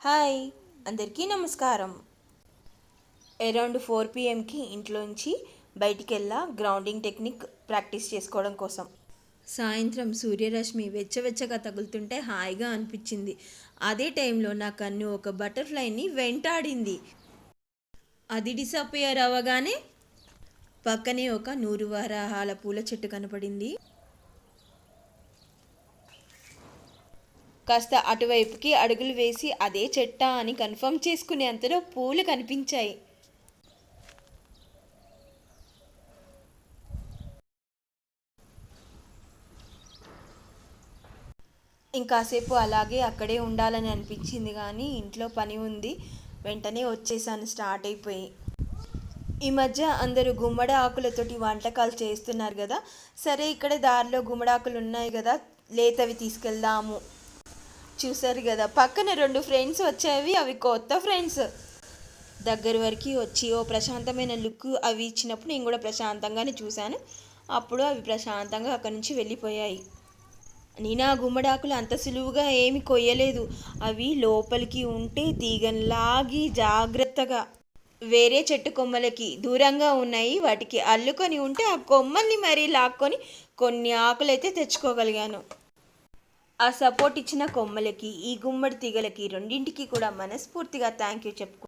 Hi అందరికీ నమస్కారం. Around four పిఎంకి ఇంట్లోంచి బయటికి వెళ్ళా గ్రౌండింగ్ టెక్నిక్ ప్రాక్టీస్ చేసుకోవడం కోసం. సాయంత్రం సూర్యరశ్మి వెచ్చవెచ్చగా తగులుతుంటే హాయిగా అనిపించింది. అదే టైంలో నా కన్ను ఒక బటర్ఫ్లైని వెంటాడింది. అది డిసపియర్ అవ్వగానే పక్కనే ఒక నూరు వారాహాల పూల చెట్టు కనపడింది. కాస్త అటువైపుకి అడుగులు వేసి అదే చెట్టా అని కన్ఫర్మ్ చేసుకునే అంతలో పూలు కనిపించాయి. ఇంకాసేపు అలాగే అక్కడే ఉండాలని అనిపించింది కానీ ఇంట్లో పని ఉంది. వెంటనే వచ్చేసాను స్టార్ట్ అయిపోయి. ఈ మధ్య అందరూ గుమ్మడి ఆకులతోటి వంటకాలు చేస్తున్నారు కదా సరే ఇక్కడ దారిలో గుమ్మడాకులు ఉన్నాయి కదా లేతవి తీసుకెళ్దాము. చూశారు కదా. పక్కన రెండు ఫ్రెండ్స్ వచ్చేవి అవి కొత్త ఫ్రెండ్స్ దగ్గర వరకు వచ్చి ఓ ప్రశాంతమైన లుక్ అవి ఇచ్చినప్పుడు నేను కూడా ప్రశాంతంగానే చూశాను. అప్పుడు అవి ప్రశాంతంగా అక్కడి నుంచి వెళ్ళిపోయాయి. నేను ఆ గుమ్మడాకులు అంత సులువుగా ఏమి కొయ్యలేదు. అవి లోపలికి ఉంటే తీగన్లాగి జాగ్రత్తగా వేరే చెట్టు కొమ్మలకి దూరంగా ఉన్నాయి. వాటికి అల్లుకొని ఉంటే ఆ కొమ్మల్ని మరీ లాక్కొని కొన్ని ఆకులైతే తెచ్చుకోగలిగాను. ఆ సపోర్ట్ ఇచ్చిన కొమ్మలకి ఈ గుమ్మడి తీగలకి రెండింటికి కూడా మనస్ఫూర్తిగా థ్యాంక్ యూ చెప్పుకో